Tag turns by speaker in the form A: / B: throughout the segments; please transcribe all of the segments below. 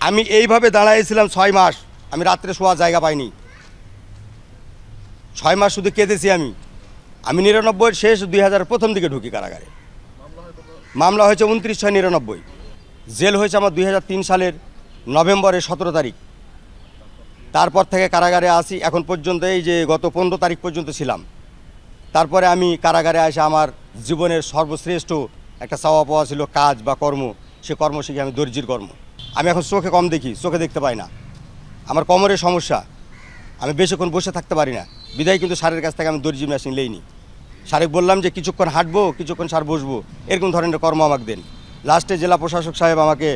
A: আমি এইভাবে দাঁড়াইছিলাম ছয় মাস। আমি রাত্রে শোয়া জায়গা পাইনি। ছয় মাস শুধু কেঁদেছি আমি। আমি নিরানব্বই শেষ দুই হাজার প্রথম দিকে ঢুকি কারাগারে। মামলা হয়েছে উনত্রিশ ছয় নিরানব্বই। জেল হয়েছে আমার দুই হাজার তিন সালের নভেম্বরের সতেরো তারিখ। তারপর থেকে কারাগারে আসি। এখন পর্যন্ত এই যে গত পনেরো তারিখ পর্যন্ত ছিলাম। তারপরে আমি কারাগারে এসে আমার জীবনের সর্বশ্রেষ্ঠ একটা চাওয়া পাওয়া ছিল কাজ বা কর্ম। সে কর্ম শিখে আমি দর্জির কর্ম। আমি এখন চোখে কম দেখি, চোখে দেখতে পাই না। আমার কোমরের সমস্যা, আমি বেশিক্ষণ বসে থাকতে পারি না। বিদায় কিন্তু সারের কাছ থেকে আমি দর্জি মেশিন লেইনি। সারেক বললাম যে কিছুক্ষণ হাঁটবো, কিছুক্ষণ সার বসবো, এরকম ধরনের কর্ম আমাকে দেন। লাস্টে জেলা প্রশাসক সাহেব আমাকে,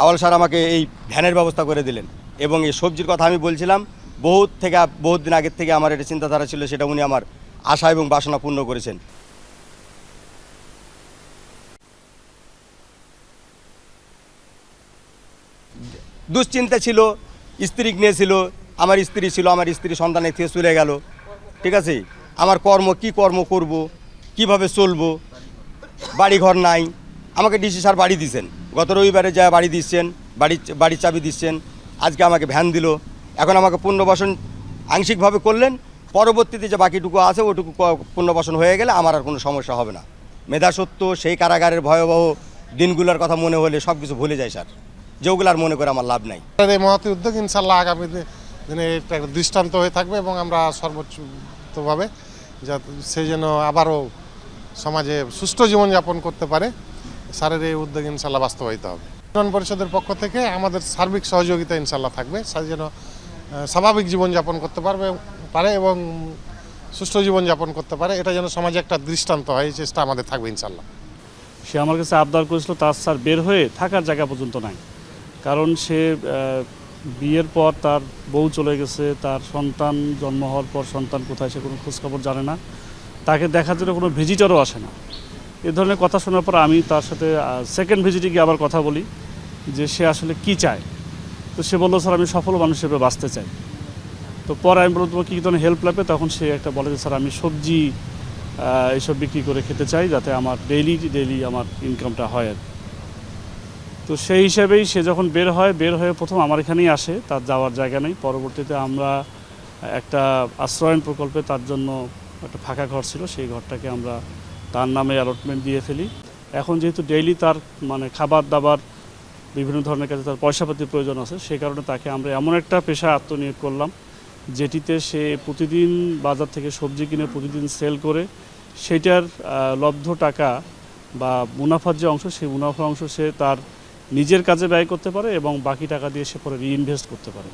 A: আওয়াল স্যার আমাকে এই ভ্যানের ব্যবস্থা করে দিলেন এবং এই সবজির কথা আমি বলছিলাম, বহুত থেকে, বহুত দিন আগের থেকে আমার এটা চিন্তাধারা ছিল, সেটা উনি আমার আশা এবং বাসনা পূর্ণ করেছেন। দুশ্চিন্তা ছিল স্ত্রী নিয়েছিল আমার স্ত্রী ছিল, আমার স্ত্রী সন্তানের থেকে চলে গেল। ঠিক আছে? আমার কর্ম, কি কর্ম করব, কীভাবে চলবো? বাড়ি ঘর নাই। আমাকে ডিসি স্যার বাড়ি দিচ্ছেন গত রবিবারে যা বাড়ি দিচ্ছেন, বাড়ি বাড়ির চাবি দিচ্ছেন, আজকে আমাকে ভ্যান দিল। এখন আমাকে পুনর্বাসন আংশিকভাবে করলেন। পরবর্তীতে যে বাকিটুকু আছে, ওটুকু পুনর্বাসন হয়ে গেলে আমার আর কোনো সমস্যা হবে না। মেধা সত্য, সেই কারাগারের ভয়াবহ দিনগুলোর কথা মনে হলে সব কিছু ভুলে যায়, স্যার। যেগুলো আর মনে করে আমার লাভ নাই।
B: এই মহতি উদ্যোগ ইনশাল্লাহ আগামী দিনে একটা দৃষ্টান্ত হয়ে থাকবে এবং আমরা সর্বোচ্চভাবে যাতে সে যেন আবারও সমাজে সুষ্ঠু জীবনযাপন করতে পারে স্যারের এই উদ্যোগ ইনশাল্লাহ বাস্তবায়িত হবে। ইউনিয়ন পরিষদের পক্ষ থেকে আমাদের সার্বিক সহযোগিতা ইনশাল্লাহ থাকবে স্যার যেন স্বাভাবিক জীবনযাপন করতে পারবে পারে এবং সুষ্ঠু জীবনযাপন করতে পারে এটা যেন সমাজে একটা দৃষ্টান্ত হয় এই চেষ্টা আমাদের থাকবে ইনশাল্লাহ।
C: সে আমার কাছে আবদার করেছিল তার স্যার বের হয়ে থাকার জায়গা পর্যন্ত নাই। কারণ সে বিয়ের পর তার বউ চলে গেছে, তার সন্তান জন্ম হওয়ার পর সন্তান কোথায় সে কোনো খোঁজখবর জানে না। তাকে দেখার জন্য কোনো ভিজিটরও আসে না। এ ধরনের কথা শোনার পর আমি তার সাথে সেকেন্ড ভিজিটে গিয়ে আবার কথা বলি যে সে আসলে কি চায়। তো সে বলল, স্যার, আমি সফল মানুষ হিসেবে বাঁচতে চাই। তো পরে আমি বললাম তোমার কী ধরনের হেল্প লাগবে? তখন সে একটা বলে যে, স্যার, আমি সবজি এইসব বিক্রি করে খেতে চাই যাতে আমার ডেইলি ডেইলি আমার ইনকামটা হয় আর। তো সেই হিসাবেই সে যখন বের হয়, বের হয়ে প্রথম আমার এখানেই আসে, তার যাওয়ার জায়গা নেই। পরবর্তীতে আমরা একটা আশ্রয়ন প্রকল্পে তার জন্য একটা ফাঁকা ঘর ছিল, সেই ঘরটাকে আমরা তার নামে অ্যালটমেন্ট দিয়ে ফেলি। এখন যেহেতু ডেইলি তার মানে খাবার দাবার বিভিন্ন ধরনের কাজে তার পয়সাপাতির প্রয়োজন আছে সেই কারণে তাকে আমরা এমন একটা পেশা আত্মনিয়োগ করলাম, যেটিতে সে প্রতিদিন বাজার থেকে সবজি কিনে প্রতিদিন সেল করে, সেটার লব্ধ টাকা বা মুনাফার যে অংশ, সেই মুনাফার অংশ সে তার নিজের কাজে ব্যয় করতে পারে এবং বাকি টাকা দিয়ে সে পরে রিইনভেস্ট করতে পারে।